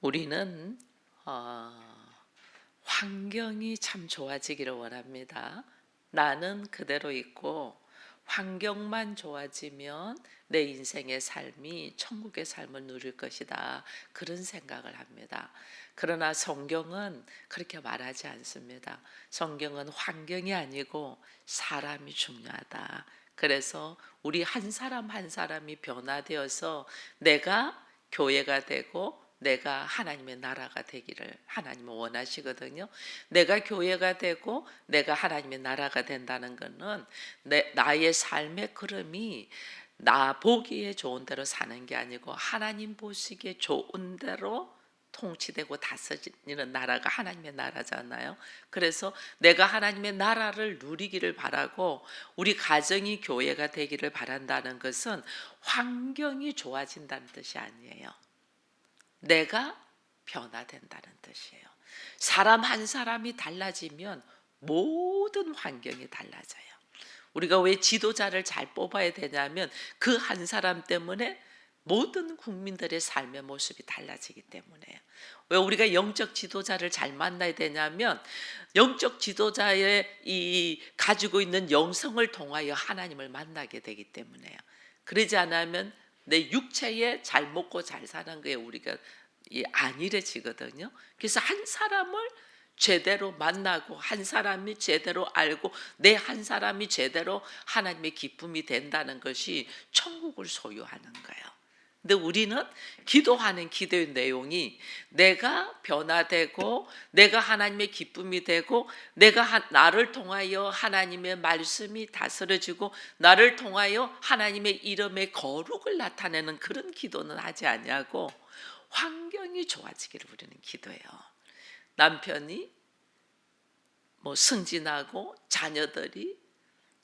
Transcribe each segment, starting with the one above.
우리는 어, 환경이 참 좋아지기를 원합니다. 나는 그대로 있고 환경만 좋아지면 내 인생의 삶이 천국의 삶을 누릴 것이다. 그런 생각을 합니다. 그러나 성경은 그렇게 말하지 않습니다. 성경은 환경이 아니고 사람이 중요하다. 그래서 우리 한 사람 한 사람이 변화되어서 내가 교회가 되고 내가 하나님의 나라가 되기를 하나님은 원하시거든요. 내가 교회가 되고 내가 하나님의 나라가 된다는 것은 내, 나의 삶의 흐름이 나 보기에 좋은 대로 사는 게 아니고 하나님 보시기에 좋은 대로 통치되고 다스리는 나라가 하나님의 나라잖아요. 그래서 내가 하나님의 나라를 누리기를 바라고 우리 가정이 교회가 되기를 바란다는 것은 환경이 좋아진다는 뜻이 아니에요. 내가 변화된다는 뜻이에요. 사람 한 사람이 달라지면 모든 환경이 달라져요. 우리가 왜 지도자를 잘 뽑아야 되냐면 그 한 사람 때문에 모든 국민들의 삶의 모습이 달라지기 때문에요. 왜 우리가 영적 지도자를 잘 만나야 되냐면 영적 지도자의 이 가지고 있는 영성을 통하여 하나님을 만나게 되기 때문에요. 그러지 않으면 내 육체에 잘 먹고 잘 사는 거에 우리가 이 안일해지거든요. 그래서 한 사람을 제대로 만나고 한 사람이 제대로 알고 내 한 사람이 제대로 하나님의 기쁨이 된다는 것이 천국을 소유하는 거예요. 근데 우리는 기도하는 기도의 내용이 내가 변화되고 내가 하나님의 기쁨이 되고 내가 하- 나를 통하여 하나님의 말씀이 다스려지고 나를 통하여 하나님의 이름의 거룩을 나타내는 그런 기도는 하지 않냐고 환경이 좋아지기를 우리는 기도해요. 남편이 뭐 승진하고 자녀들이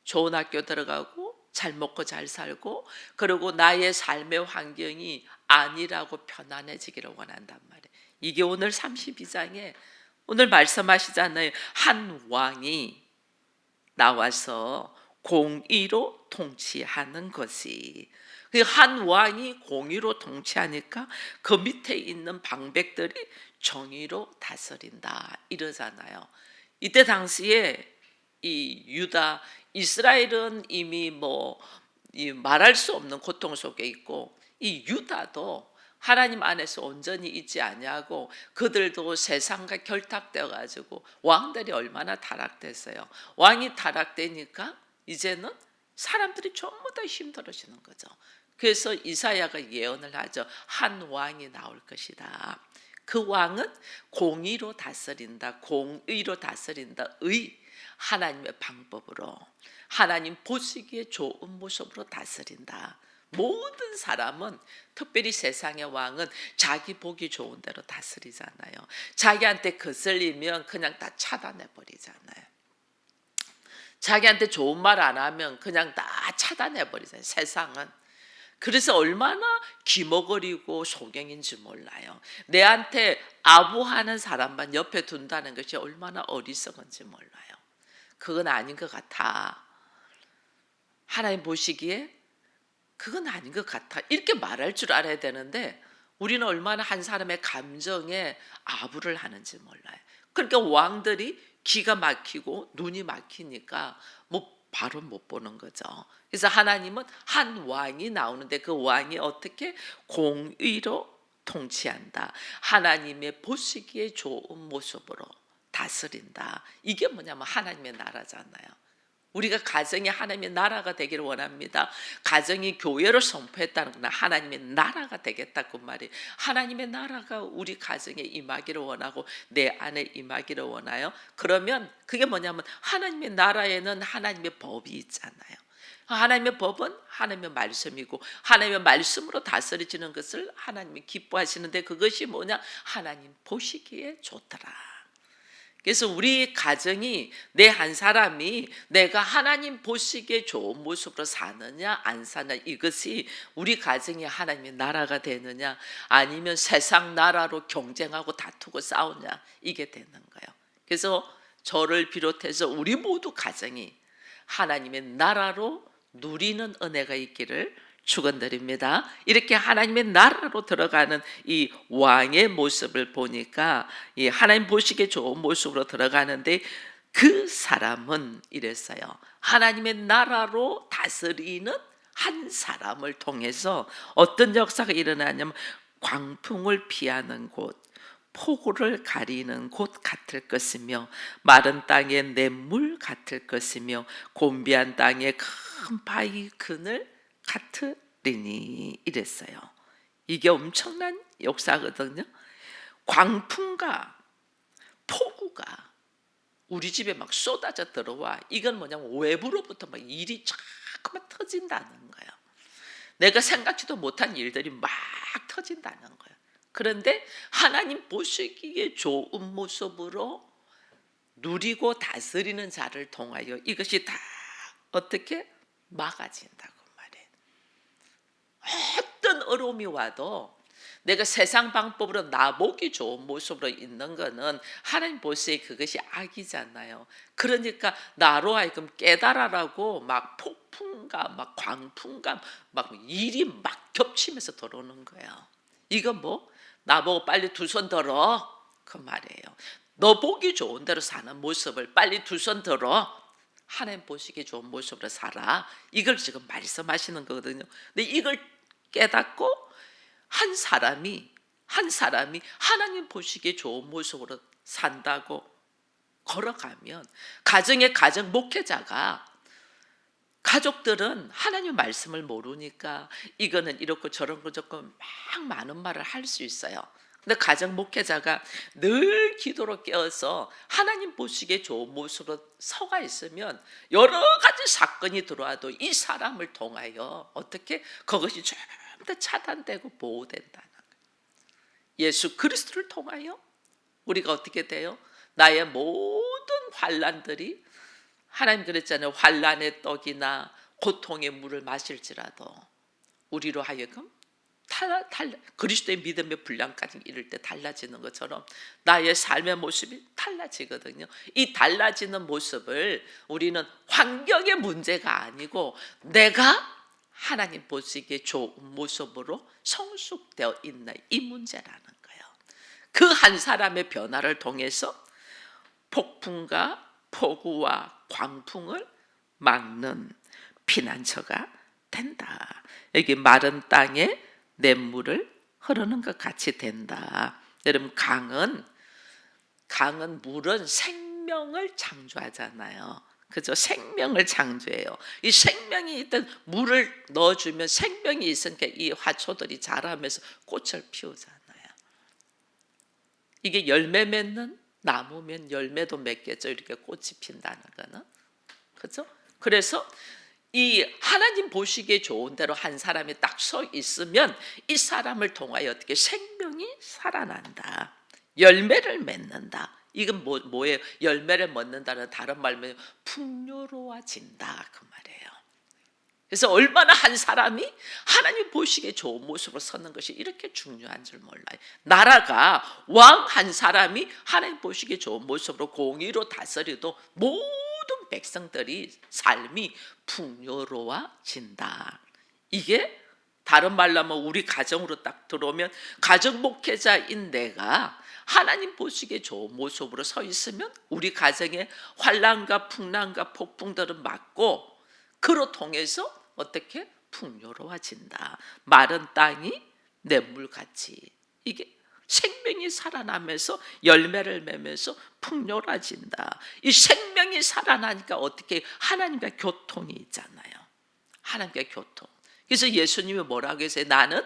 좋은 학교 들어가고 잘 먹고 잘 살고 그리고 나의 삶의 환경이 아니라고 편안해지기를 원한단 말이에요. 이게 오늘 32장에 오늘 말씀하시잖아요. 한 왕이 나와서 공의로 통치하는 것이 그한 왕이 공의로 통치하니까 그 밑에 있는 방백들이 정의로 다스린다 이러잖아요. 이때 당시에 이 유다 이스라엘은 이미 뭐이 말할 수 없는 고통 속에 있고 이 유다도 하나님 안에서 온전히 있지 아니하고 그들도 세상과 결탁되어 가지고 왕들이 얼마나 타락됐어요. 왕이 타락되니까 이제는 사람들이 전부 다 힘들어지는 거죠. 그래서 이사야가 예언을 하죠. 한 왕이 나올 것이다. 그 왕은 공의로 다스린다. 공의로 다스린다. 의 하나님의 방법으로 하나님 보시기에 좋은 모습으로 다스린다. 모든 사람은 특별히 세상의 왕은 자기 보기 좋은 대로 다스리잖아요. 자기한테 거슬리면 그냥 다 차단해 버리잖아요. 자기한테 좋은 말 안 하면 그냥 다 차단해 버리잖아요. 세상은. 그래서 얼마나 기머거리고 소경인지 몰라요. 내한테 아부하는 사람만 옆에 둔다는 것이 얼마나 어리석은지 몰라요. 그건 아닌 것 같아. 하나님 보시기에 그건 아닌 것 같아. 이렇게 말할 줄 알아야 되는데 우리는 얼마나 한 사람의 감정에 아부를 하는지 몰라요. 그러니까 왕들이 기가 막히고 눈이 막히니까 뭐 바로 못 보는 거죠. 그래서 하나님은 한 왕이 나오는데 그 왕이 어떻게 공의로 통치한다. 하나님의 보시기에 좋은 모습으로 다스린다. 이게 뭐냐면 하나님의 나라잖아요. 우리가 가정이 하나님의 나라가 되기를 원합니다. 가정이 교회를 선포했다는 건 하나님의 나라가 되겠다 그 말이. 하나님의 나라가 우리 가정에 임하기를 원하고 내 안에 임하기를 원하요. 그러면 그게 뭐냐면 하나님의 나라에는 하나님의 법이 있잖아요. 하나님의 법은 하나님의 말씀이고 하나님의 말씀으로 다스려지는 것을 하나님이 기뻐하시는데 그것이 뭐냐? 하나님 보시기에 좋더라. 그래서 우리 가정이 내 한 사람이 내가 하나님 보시기에 좋은 모습으로 사느냐 안 사느냐 이것이 우리 가정이 하나님의 나라가 되느냐 아니면 세상 나라로 경쟁하고 다투고 싸우냐 이게 되는 거예요. 그래서 저를 비롯해서 우리 모두 가정이 하나님의 나라로 누리는 은혜가 있기를 축원드립니다. 이렇게 하나님의 나라로 들어가는 이 왕의 모습을 보니까 이 하나님 보시기에 좋은 모습으로 들어가는데 그 사람은 이랬어요. 하나님의 나라로 다스리는 한 사람을 통해서 어떤 역사가 일어나냐면 광풍을 피하는 곳, 폭우를 가리는 곳 같을 것이며 마른 땅에 냇물 같을 것이며 곤비한 땅에 큰 바위 그늘 같으리니 이랬어요. 이게 엄청난 역사거든요. 광풍과 폭우가 우리 집에 막 쏟아져 들어와. 이건 뭐냐면 외부로부터 막 일이 자꾸만 터진다는 거예요. 내가 생각지도 못한 일들이 막 터진다는 거예요. 그런데 하나님 보시기에 좋은 모습으로 누리고 다스리는 자를 통하여 이것이 다 어떻게 막아진다고. 어떤 어려움이 와도 내가 세상 방법으로 나보기 좋은 모습으로 있는 거는 하나님 보시기에 그것이 악이잖아요. 그러니까 나로 하여금 깨달아라고 막 폭풍과 막 광풍과 막 일이 막 겹치면서 들어오는 거예요. 이거 뭐 나보고 빨리 두 손 들어 그 말이에요. 너 보기 좋은 대로 사는 모습을 빨리 두 손 들어. 하나님 보시기 좋은 모습으로 살아. 이걸 지금 말씀하시는 거거든요. 근데 이걸 깨닫고 한 사람이 한 사람이 하나님 보시기에 좋은 모습으로 산다고 걸어가면 가정의 가정 목회자가 가족들은 하나님 말씀을 모르니까 이거는 이렇고 저런 거 조금 막 많은 말을 할 수 있어요. 근데 가정 목회자가 늘 기도로 깨어서 하나님 보시기에 좋은 모습으로 서가 있으면 여러 가지 사건이 들어와도 이 사람을 통하여 어떻게 그것이 다 차단되고 보호된다는 거예요. 예수 그리스도를 통하여 우리가 어떻게 돼요? 나의 모든 환란들이 하나님 그랬잖아요. 환란의 떡이나 고통의 물을 마실지라도 우리로 하여금 달라, 달라, 그리스도의 믿음의 분량까지 이를 때 달라지는 것처럼 나의 삶의 모습이 달라지거든요. 이 달라지는 모습을 우리는 환경의 문제가 아니고 내가 하나님 보시기에 좋은 모습으로 성숙되어 있나 이 문제라는 거예요. 그 한 사람의 변화를 통해서 폭풍과 폭우와 광풍을 막는 피난처가 된다. 여기 마른 땅에 냇물을 흐르는 것 같이 된다. 여러분 강은 강은 물은 생명을 창조하잖아요. 그죠? 생명을 창조해요. 이 생명이 있던 물을 넣어주면 생명이 있으니까 이 화초들이 자라면서 꽃을 피우잖아요. 이게 열매 맺는 나무면 열매도 맺겠죠. 이렇게 꽃이 핀다는 거는. 그죠? 그래서 이 하나님 보시기에 좋은 대로 한 사람이 딱 서 있으면 이 사람을 통하여 어떻게 생명이 살아난다. 열매를 맺는다. 이건 뭐, 뭐예요? 열매를 맺는다는 다른 말면 풍요로워진다 그 말이에요. 그래서 얼마나 한 사람이 하나님 보시기에 좋은 모습으로 서는 것이 이렇게 중요한 줄 몰라요. 나라가 왕 한 사람이 하나님 보시기에 좋은 모습으로 공의로 다스려도 모든 백성들이 삶이 풍요로워진다. 이게 다른 말로 하면 우리 가정으로 딱 들어오면 가정 목회자인 내가 하나님 보시기에 좋은 모습으로 서 있으면 우리 가정에 환란과 풍랑과 폭풍들은 막고 그로 통해서 어떻게 풍요로워진다. 마른 땅이 냇물같이 이게 생명이 살아나면서 열매를 맺면서 풍요로워진다. 이 생명이 살아나니까 어떻게 하나님과 교통이 있잖아요. 하나님과 교통. 그래서 예수님이 뭐라고 했어요? 나는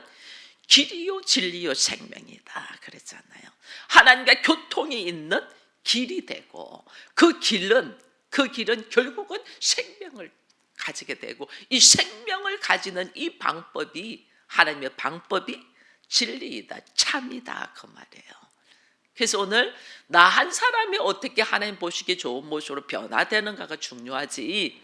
길이요 진리요 생명이다 그랬잖아요. 하나님과 교통이 있는 길이 되고 그 길은 그 길은 결국은 생명을 가지게 되고 이 생명을 가지는 이 방법이 하나님의 방법이 진리이다 참이다 그 말이에요. 그래서 오늘 나 한 사람이 어떻게 하나님 보시기에 좋은 모습으로 변화되는가가 중요하지.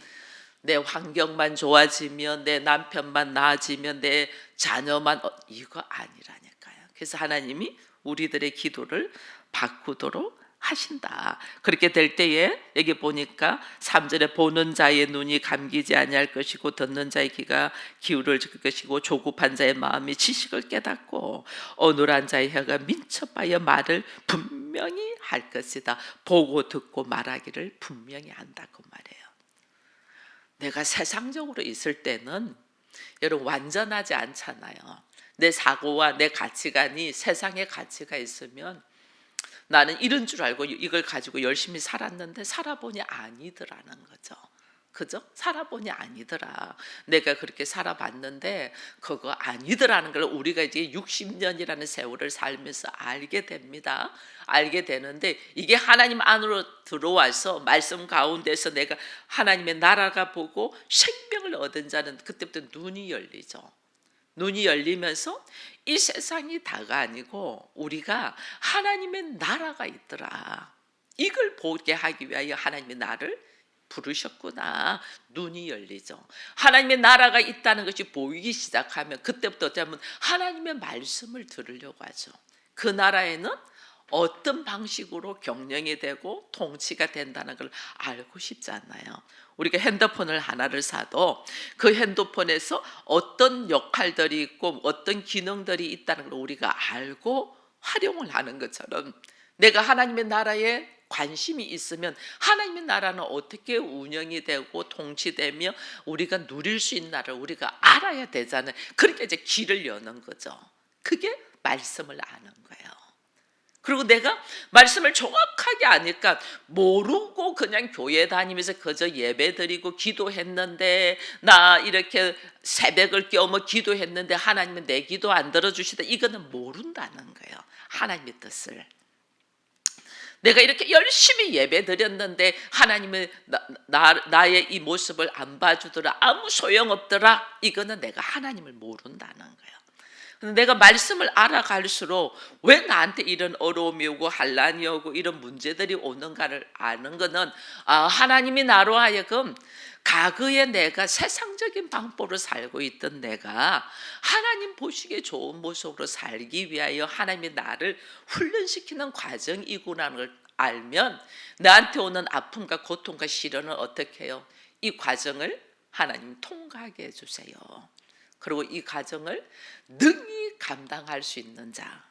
내 환경만 좋아지면 내 남편만 나아지면 내 자녀만 어, 이거 아니라니까요. 그래서 하나님이 우리들의 기도를 바꾸도록 하신다. 그렇게 될 때에 여기 보니까 3절에 보는 자의 눈이 감기지 아니할 것이고 듣는 자의 귀가 기울을 것이고 조급한 자의 마음이 지식을 깨닫고 어눌한 자의 혀가 민첩하여 말을 분명히 할 것이다. 보고 듣고 말하기를 분명히 한다고 말해요. 내가 세상적으로 있을 때는 여러분 완전하지 않잖아요. 내 사고와 내 가치관이 세상의 가치가 있으면 나는 이런 줄 알고 이걸 가지고 열심히 살았는데 살아보니 아니더라는 거죠. 그죠? 살아보니 아니더라. 내가 그렇게 살아봤는데 그거 아니더라는 걸 우리가 이제 60년이라는 세월을 살면서 알게 됩니다. 알게 되는데 이게 하나님 안으로 들어와서 말씀 가운데서 내가 하나님의 나라가 보고 생명을 얻은 자는 그때부터 눈이 열리죠. 눈이 열리면서 이 세상이 다가 아니고 우리가 하나님의 나라가 있더라. 이걸 보게 하기 위하여 하나님의 나를 부르셨구나. 눈이 열리죠. 하나님의 나라가 있다는 것이 보이기 시작하면 그때부터 어쩌면 하나님의 말씀을 들으려고 하죠. 그 나라에는 어떤 방식으로 경영이 되고 통치가 된다는 걸 알고 싶지 않나요? 우리가 핸드폰을 하나를 사도 그 핸드폰에서 어떤 역할들이 있고 어떤 기능들이 있다는 걸 우리가 알고 활용을 하는 것처럼 내가 하나님의 나라에 관심이 있으면 하나님의 나라는 어떻게 운영이 되고 통치되며 우리가 누릴 수 있나를 우리가 알아야 되잖아요. 그러니까 이제 길을 여는 거죠. 그게 말씀을 아는 거예요. 그리고 내가 말씀을 정확하게 아니까 모르고 그냥 교회 다니면서 그저 예배 드리고 기도했는데 나 이렇게 새벽을 깨우며 기도했는데 하나님은 내 기도 안 들어주시다 이거는 모른다는 거예요 하나님의 뜻을 내가 이렇게 열심히 예배 드렸는데 하나님은 나, 나, 나 의 이 모습을 안 봐주더라 아무 소용없더라 이거는 내가 하나님을 모른다는 거예요 내가 말씀을 알아갈수록 왜 나한테 이런 어려움이 오고 한란이 오고 이런 문제들이 오는가를 아는 것은 아, 하나님이 나로 하여금 과거에 내가 세상적인 방법으로 살고 있던 내가 하나님 보시기에 좋은 모습으로 살기 위하여 하나님이 나를 훈련시키는 과정이구나는 걸 알면 나한테 오는 아픔과 고통과 시련은 어떻게 해요? 이 과정을 하나님 통과하게 해주세요. 그리고 이 과정을 능히 감당할 수 있는 자.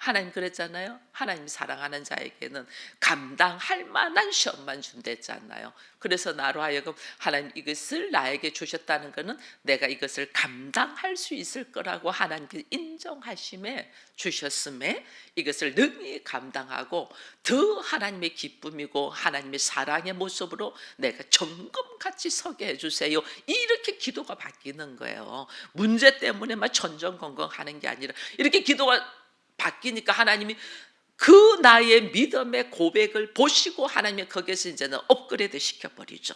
하나님 그랬잖아요. 하나님 사랑하는 자에게는 감당할 만한 시험만 준댔잖아요. 그래서 나로 하여금 하나님 이것을 나에게 주셨다는 것은 내가 이것을 감당할 수 있을 거라고 하나님께 인정하심에 주셨음에 이것을 능히 감당하고 더 하나님의 기쁨이고 하나님의 사랑의 모습으로 내가 정금같이 서게 해주세요. 이렇게 기도가 바뀌는 거예요. 문제 때문에만 천정건강하는 게 아니라 이렇게 기도가 바뀌니까 하나님이 그 나의 믿음의 고백을 보시고 하나님이 거기에서 이제는 업그레이드 시켜버리죠.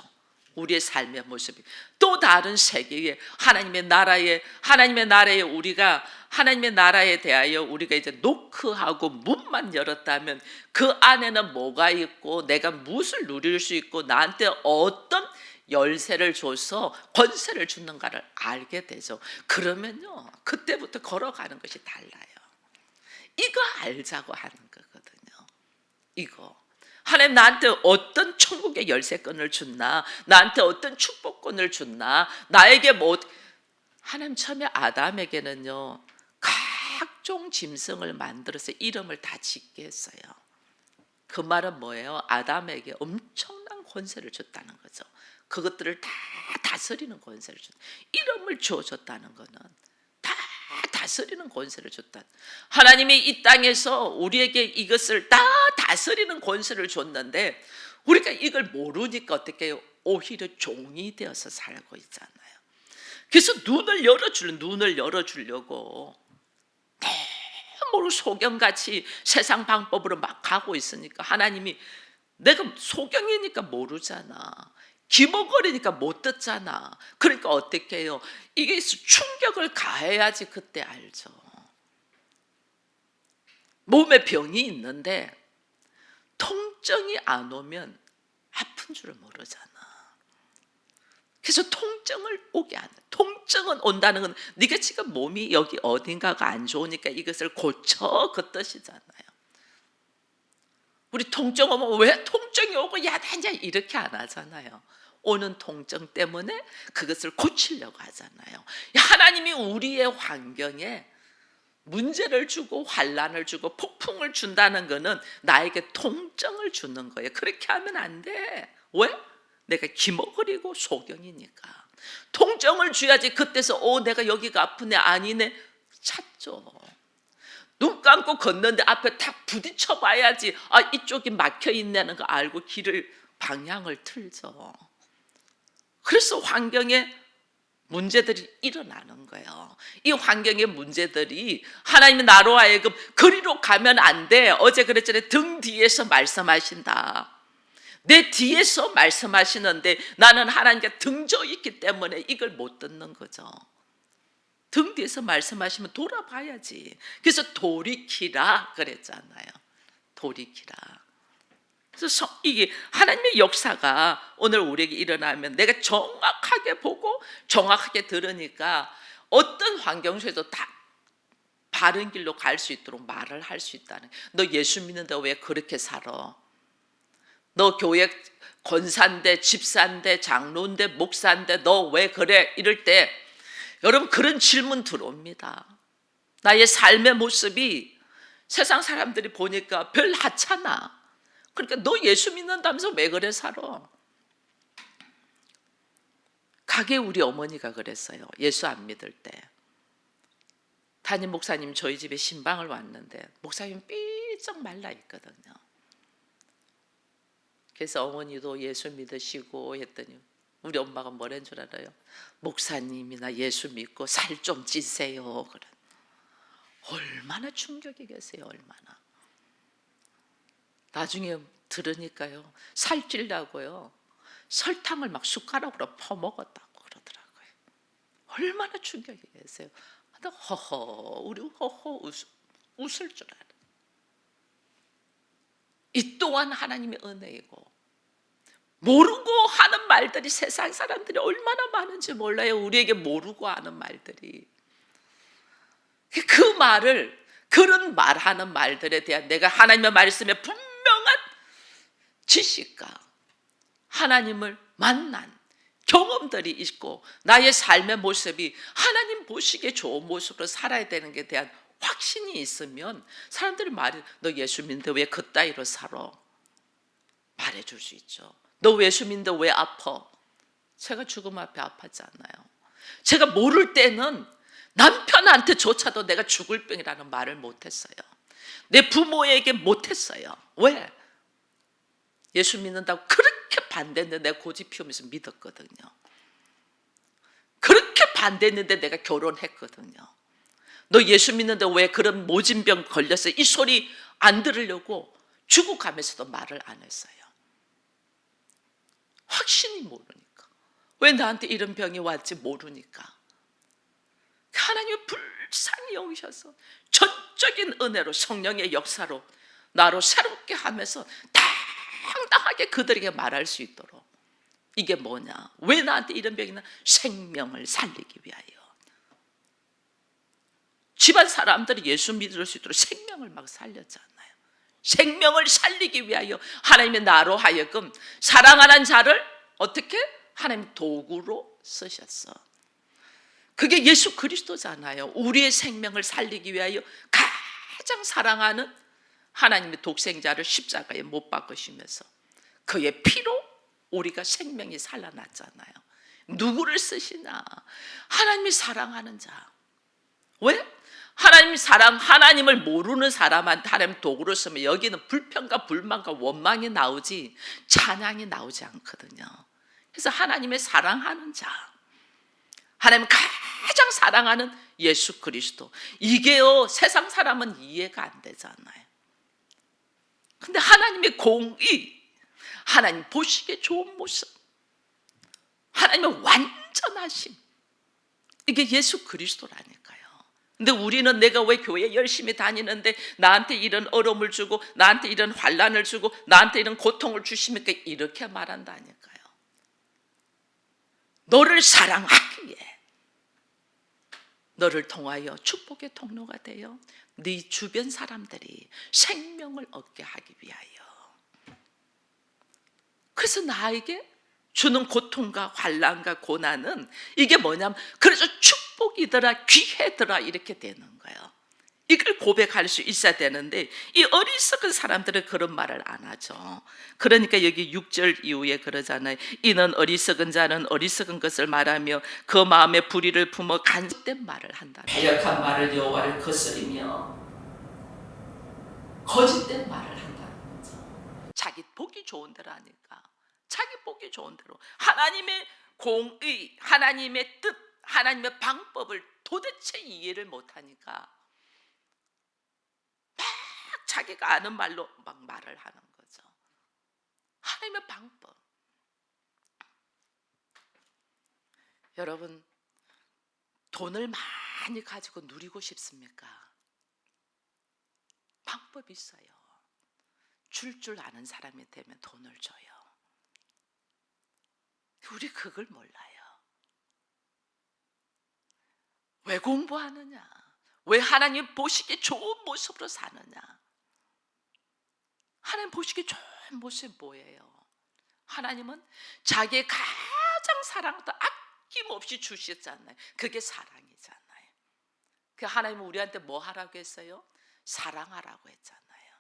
우리의 삶의 모습이 또 다른 세계에 하나님의 나라에 하나님의 나라에 우리가 하나님의 나라에 대하여 우리가 이제 노크하고 문만 열었다면 그 안에는 뭐가 있고 내가 무엇을 누릴 수 있고 나한테 어떤 열쇠를 줘서 권세를 주는가를 알게 되죠. 그러면요 그때부터 걸어가는 것이 달라요. 이거 알자고 하는 거거든요. 이거. 하나님 나한테 어떤 천국의 열쇠권을 줬나? 나한테 어떤 축복권을 줬나? 나에게 뭐 하나님 처음에 아담에게는요. 각종 짐승을 만들어서 이름을 다 짓게 했어요. 그 말은 뭐예요? 아담에게 엄청난 권세를 줬다는 거죠. 그것들을 다 다스리는 권세를 줬. 이름을 주어줬다는 거는 다스리는 권세를 줬다. 하나님이 이 땅에서 우리에게 이것을 다 다스리는 권세를 줬는데 우리가 이걸 모르니까 어떻게? 오히려 종이 되어서 살고 있잖아요. 그래서 눈을 열어주려 눈을 열어주려고 너무 소경같이 세상 방법으로 막 가고 있으니까 하나님이 내가 소경이니까 모르잖아. 기먹거리니까 못 듣잖아. 그러니까 어떻게 해요? 이게 충격을 가해야지 그때 알죠. 몸에 병이 있는데 통증이 안 오면 아픈 줄을 모르잖아. 그래서 통증을 오게 하는 통증은 온다는 건 네가 지금 몸이 여기 어딘가가 안 좋으니까 이것을 고쳐 그 뜻이잖아요. 우리 통증 오면 왜 통증이 오고 야단냐 이렇게 안 하잖아요. 오는 통증 때문에 그것을 고치려고 하잖아요. 하나님이 우리의 환경에 문제를 주고 환란을 주고 폭풍을 준다는 것은 나에게 통증을 주는 거예요. 그렇게 하면 안 돼. 왜? 내가 기먹으리고 소경이니까. 통증을 줘야지 그때서 오 내가 여기가 아프네 아니네 찾죠. 눈 감고 걷는데 앞에 탁 부딪혀 봐야지 아 이쪽이 막혀 있다는 거 알고 길을 방향을 틀죠. 그래서 환경에 문제들이 일어나는 거예요. 이 환경의 문제들이 하나님의 나로 하여금 그리로 가면 안 돼. 어제 그랬잖아요. 등 뒤에서 말씀하신다. 내 뒤에서 말씀하시는데 나는 하나님께 등져 있기 때문에 이걸 못 듣는 거죠. 등 뒤에서 말씀하시면 돌아봐야지. 그래서 돌이키라 그랬잖아요. 돌이키라. 그래서 성- 이게 하나님의 역사가 오늘 우리에게 일어나면 내가 정확하게 보고 정확하게 들으니까 어떤 환경 속에도 다 바른 길로 갈 수 있도록 말을 할 수 있다는. 너 예수 믿는데 왜 그렇게 살아? 너 교회 권사인데 집사인데 장로인데 목사인데 너 왜 그래? 이럴 때 여러분 그런 질문 들어옵니다. 나의 삶의 모습이 세상 사람들이 보니까 별 하찮아. 그러니까 너 예수 믿는다면서 왜 그래 살아? 가게 우리 어머니가 그랬어요. 예수 안 믿을 때. 담임 목사님 저희 집에 신방을 왔는데 목사님 삐쩍 말라 있거든요. 그래서 어머니도 예수 믿으시고 했더니 우리 엄마가 뭐란 줄 알아요? 목사님이나 예수 믿고 살 좀 찌세요. 그래. 얼마나 충격이겠어요, 얼마나. 나중에 들으니까요, 살찔다고요. 설탕을 막 숟가락으로 퍼먹었다고 그러더라고요. 얼마나 충격이겠어요. 근데 허허, 우리 허허 웃, 웃을 줄 알아. 이 또한 하나님의 은혜이고 모르고 하는 말들이 세상 사람들이 얼마나 많은지 몰라요. 우리에게 모르고 하는 말들이. 그 말을 그런 말하는 말들에 대한 내가 하나님의 말씀에 분명 한 지식과 하나님을 만난 경험들이 있고 나의 삶의 모습이 하나님 보시기에 좋은 모습으로 살아야 되는 게 대한 확신이 있으면 사람들이 말해 너 예수 믿는데 왜 그따위로 살아? 말해줄 수 있죠. 너 예수 믿는데 왜 아파? 제가 죽음 앞에 아팠잖아요. 제가 모를 때는 남편한테조차도 내가 죽을 병이라는 말을 못했어요. 내 부모에게 못했어요. 왜? 예수 믿는다고 그렇게 반대했는데 내가 고집 피우면서 믿었거든요. 그렇게 반대했는데 내가 결혼했거든요. 너 예수 믿는데 왜 그런 모진병 걸렸어? 이 소리 안 들으려고 죽어가면서도 말을 안 했어요. 확신이 모르니까. 왜 나한테 이런 병이 왔지 모르니까. 하나님의 불쌍히 여기셔서 전적인 은혜로 성령의 역사로 나로 새롭게 하면서 당당하게 그들에게 말할 수 있도록 이게 뭐냐? 왜 나한테 이런 병이 나? 생명을 살리기 위하여. 집안 사람들이 예수 믿을 수 있도록 생명을 막 살렸잖아요. 생명을 살리기 위하여 하나님의 나로 하여금 사랑하는 자를 어떻게 하나님 도구로 쓰셨어. 그게 예수 그리스도잖아요. 우리의 생명을 살리기 위하여 가장 사랑하는 하나님의 독생자를 십자가에 못 박으시면서 그의 피로 우리가 생명이 살아났잖아요. 누구를 쓰시나? 하나님이 사랑하는 자. 왜? 하나님 사랑, 하나님을 모르는 사람한테 하나님 도구로 쓰면 여기는 불평과 불만과 원망이 나오지 찬양이 나오지 않거든요. 그래서 하나님의 사랑하는 자. 하나님 가장 사랑하는 예수 그리스도. 이게요, 세상 사람은 이해가 안 되잖아요. 근데 하나님의 공의, 하나님 보시기에 좋은 모습, 하나님의 완전하심, 이게 예수 그리스도라니까요. 근데 우리는 내가 왜 교회 열심히 다니는데 나한테 이런 어려움을 주고 나한테 이런 환란을 주고 나한테 이런 고통을 주십니까? 이렇게 말한다니까요. 너를 사랑하기에 너를 통하여 축복의 통로가 되어 네 주변 사람들이 생명을 얻게 하기 위하여. 그래서 나에게 주는 고통과 환란과 고난은 이게 뭐냐면 그래서 축복이더라 귀해더라 이렇게 되는 거예요. 이걸 고백할 수 있어야 되는데 이 어리석은 사람들은 그런 말을 안 하죠. 그러니까 여기 6절 이후에 그러잖아요. 이는 어리석은 자는 어리석은 것을 말하며 그 마음에 불의를 품어 간섭된 말을 한다. 배역한 말을 여호와를 거스리며 거짓된 말을 한다는 거죠. 자기 보기 좋은 대로 하니까 자기 보기 좋은 대로 하나님의 공의, 하나님의 뜻, 하나님의 방법을 도대체 이해를 못 하니까 막 자기가 아는 말로 막 말을 하는 거죠. 하나님의 방법. 여러분 돈을 많이 가지고 누리고 싶습니까? 방법이 있어요. 줄줄 아는 사람이 되면 돈을 줘요. 우리 그걸 몰라요. 왜 공부하느냐? 왜 하나님 보시기에 좋은 모습으로 사느냐? 하나님 보시기에 좋은 모습이 뭐예요? 하나님은 자기의 가장 사랑도 아낌없이 주셨잖아요. 그게 사랑이잖아요. 그 하나님은 우리한테 뭐 하라고 했어요? 사랑하라고 했잖아요.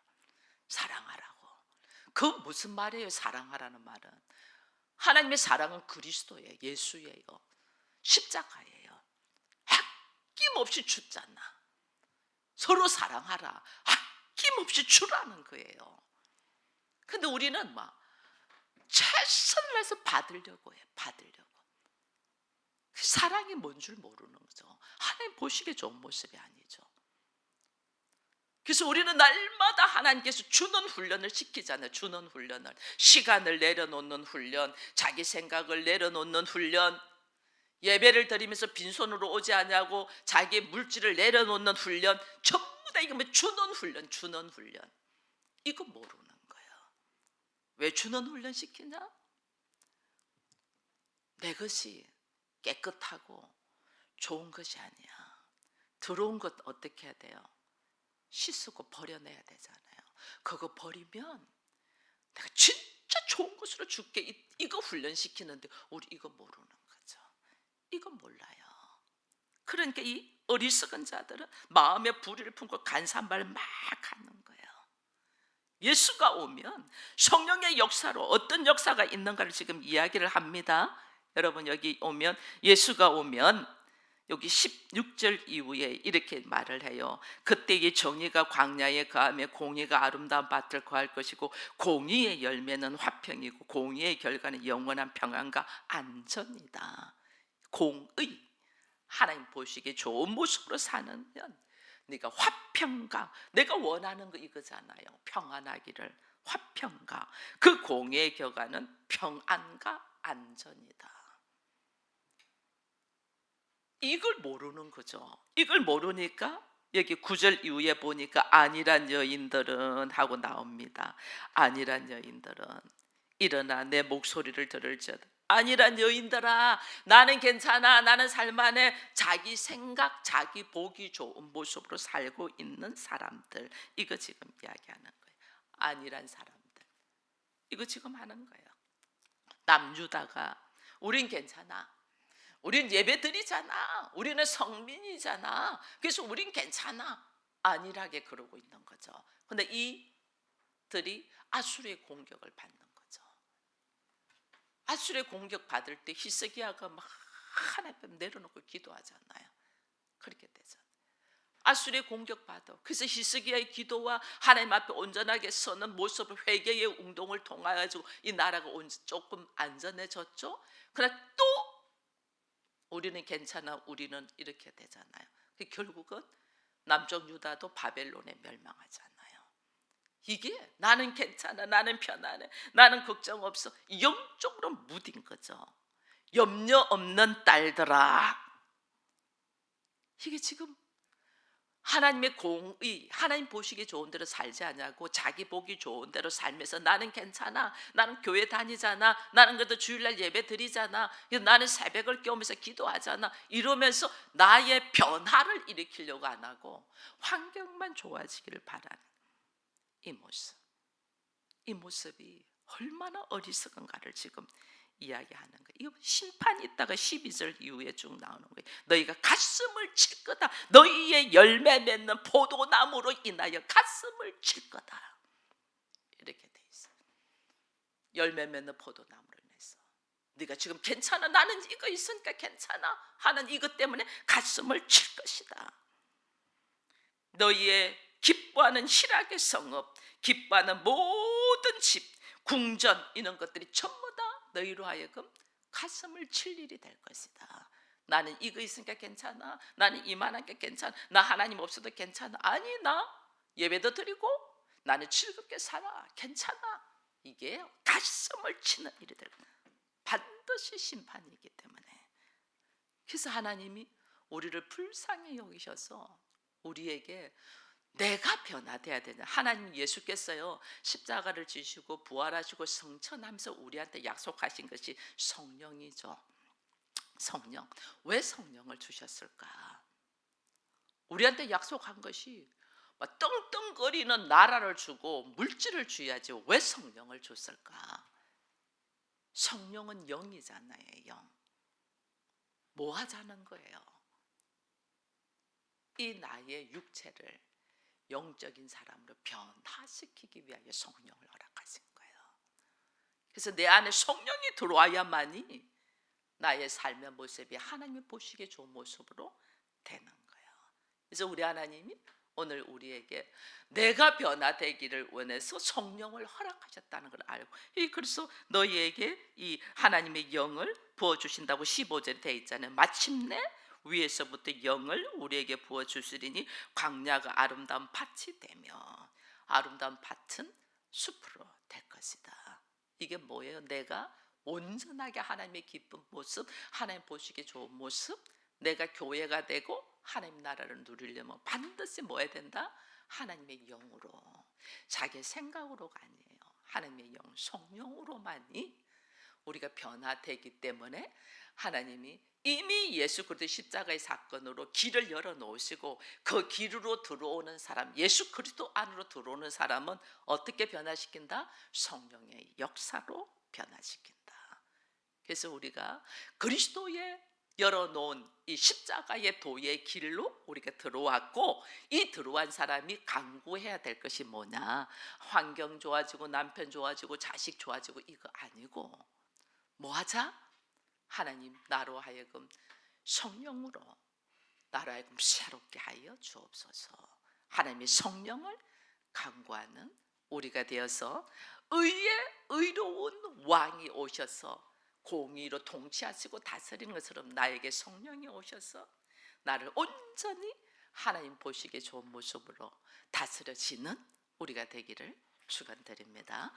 사랑하라고. 그 무슨 말이에요? 사랑하라는 말은 하나님의 사랑은 그리스도예요. 예수예요. 십자가예요. 아낌없이 주잖아. 서로 사랑하라. 아낌없이 주라는 거예요. 근데 우리는 막 최선을 해서 받으려고 해. 받으려고. 그 사랑이 뭔 줄 모르는 거죠. 하나님 보시기에 좋은 모습이 아니죠. 그래서 우리는 날마다 하나님께서 주는 훈련을 시키잖아요. 주는 훈련을. 시간을 내려놓는 훈련, 자기 생각을 내려놓는 훈련, 예배를 드리면서 빈손으로 오지 않냐고 자기 물질을 내려놓는 훈련, 전부 다 이거 뭐 주는 훈련, 주는 훈련. 이거 거예요. 왜 주는 훈련 시키냐? 내 것이 깨끗하고 좋은 것이 아니야. 들어온 것 어떻게 해야 돼요? 씻고 버려내야 되잖아요. 그거 버리면 내가 진짜 좋은 것으로 줄게. 이- 이거 훈련시키는데 우리 이거 모르는 거죠. 이거 몰라요. 그러니까 이 어리석은 자들은 마음에 불의를 품고 간산발 막 하는 거 예수가 오면 성령의 역사로 어떤 역사가 있는가를 지금 이야기를 합니다. 여러분 여기 오면 예수가 오면 여기 16절 이후에 이렇게 말을 해요. 그때의 정의가 광야에 거하며 공의가 아름다운 밭을 거할 것이고 공의의 열매는 화평이고 공의의 결과는 영원한 평안과 안전이다. 공의 하나님 보시기에 좋은 모습으로 사는 면 네가 화평과 내가 원하는 거 이거잖아요. 평안하기를 화평과 그 공의의 결과는 평안과 안전이다. 이걸 모르는 거죠. 이걸 모르니까 여기 구절 이후에 보니까 아니란 여인들은 하고 나옵니다. 아니란 여인들은 일어나 내 목소리를 들을지어다. 아니란 여인들아 나는 괜찮아 나는 살만해 자기 생각 자기 보기 좋은 모습으로 살고 있는 사람들 이거 지금 이야기하는 거예요 아니란 사람들 이거 지금 하는 거예요 남주다가 우린 괜찮아 우린 예배 드리잖아. 우리는 성민이잖아. 그래서 우린 괜찮아. 안일하게 그러고 있는 거죠. 근데 이들이 아수르의 공격을 받는 거죠. 아수르의 공격 받을 때 히스기야가 막 하나님 내려놓고 기도하잖아요. 그렇게 되죠. 아수르의 공격 받아. 그래서 히스기야의 기도와 하나님 앞에 온전하게 서는 모습을 회개의 운동을 통하여 가지고 이 나라가 온- 조금 안전해졌죠. 그러나 또 우리는 괜찮아 우리는 이렇게 되잖아요. 그 결국은 남쪽 유다도 바벨론에 멸망하잖아요. 이게 나는 괜찮아 나는 편안해 나는 걱정 없어. 영적으로 무딘 거죠. 염려 없는 딸들아. 이게 지금 하나님의 공의, 하나님 보시기 좋은 대로 살지 않냐고 자기 보기 좋은 대로 살면서 나는 괜찮아, 나는 교회 다니잖아, 나는 그래도 주일날 예배 드리잖아, 나는 새벽을 깨우면서 기도하잖아. 이러면서 나의 변화를 일으키려고 안 하고 환경만 좋아지기를 바라는 이 모습, 이 모습이 얼마나 어리석은가를 지금 이야기하는 거예요. 이거 심판이 있다가 12절 이후에 쭉 나오는 거예요. 너희가 가슴을 칠 거다. 너희의 열매 맺는 포도나무로 인하여 가슴을 칠 거다. 이렇게 돼 있어요. 열매 맺는 포도나무로 인해서 네가 지금 괜찮아 나는 이거 있으니까 괜찮아 하는 이것 때문에 가슴을 칠 것이다. 너희의 기뻐하는 희락의 성읍, 기뻐하는 모든 집, 궁전 이런 것들이 전부 다 너희로 하여금 가슴을 칠 일이 될 것이다. 나는 이거 있으니까 괜찮아. 나는 이만한 게 괜찮아. 나 하나님 없어도 괜찮아. 아니 나 예배도 드리고 나는 즐겁게 살아. 괜찮아. 이게 가슴을 치는 일이 될 거야. 반드시 심판이기 때문에. 그래서 하나님이 우리를 불쌍히 여기셔서 우리에게 내가 변화돼야 되냐. 하나님 예수께서요 십자가를 지시고 부활하시고 성천하면서 우리한테 약속하신 것이 성령이죠. 성령. 왜 성령을 주셨을까? 우리한테 약속한 것이 막 떵떵거리는 나라를 주고 물질을 줘야지 왜 성령을 줬을까? 성령은 영이잖아요, 영. 뭐 하자는 거예요? 이 나의 육체를 영적인 사람으로 변화시키기 위하여 성령을 허락하신 거예요. 그래서 내 안에 성령이 들어와야만이 나의 삶의 모습이 하나님이 보시기에 좋은 모습으로 되는 거예요. 그래서 우리 하나님이 오늘 우리에게 내가 변화되기를 원해서 성령을 허락하셨다는 걸 알고 이 그래서 너희에게 이 하나님의 영을 부어 주신다고 15절에 돼 있잖아요. 마침내 위에서부터 영을 우리에게 부어 주시리니 광야가 아름다운 밭이 되며 아름다운 밭은 숲으로 될 것이다. 이게 뭐예요? 내가 온전하게 하나님의 기쁜 모습, 하나님 보시기에 좋은 모습, 내가 교회가 되고 하나님 나라를 누리려면 반드시 뭐 해야 된다? 하나님의 영으로 자기 생각으로가 아니에요. 하나님의 영, 성령으로만이 우리가 변화되기 때문에 하나님이 이미 예수 그리스도 십자가의 사건으로 길을 열어 놓으시고 그 길으로 들어오는 사람, 예수 그리스도 안으로 들어오는 사람은 어떻게 변화시킨다? 성령의 역사로 변화시킨다. 그래서 우리가 그리스도의 열어 놓은 이 십자가의 도의 길로 우리가 들어왔고 이 들어온 사람이 강구해야 될 것이 뭐냐 환경 좋아지고 남편 좋아지고 자식 좋아지고 이거 아니고 뭐 하자? 하나님 나로 하여금 성령으로 나로 하여금 새롭게 하여 주옵소서 하나님의 성령을 강구하는 우리가 되어서 의의 의로운 왕이 오셔서 공의로 통치하시고 다스리는 것처럼 나에게 성령이 오셔서 나를 온전히 하나님 보시기에 좋은 모습으로 다스려지는 우리가 되기를 축원드립니다.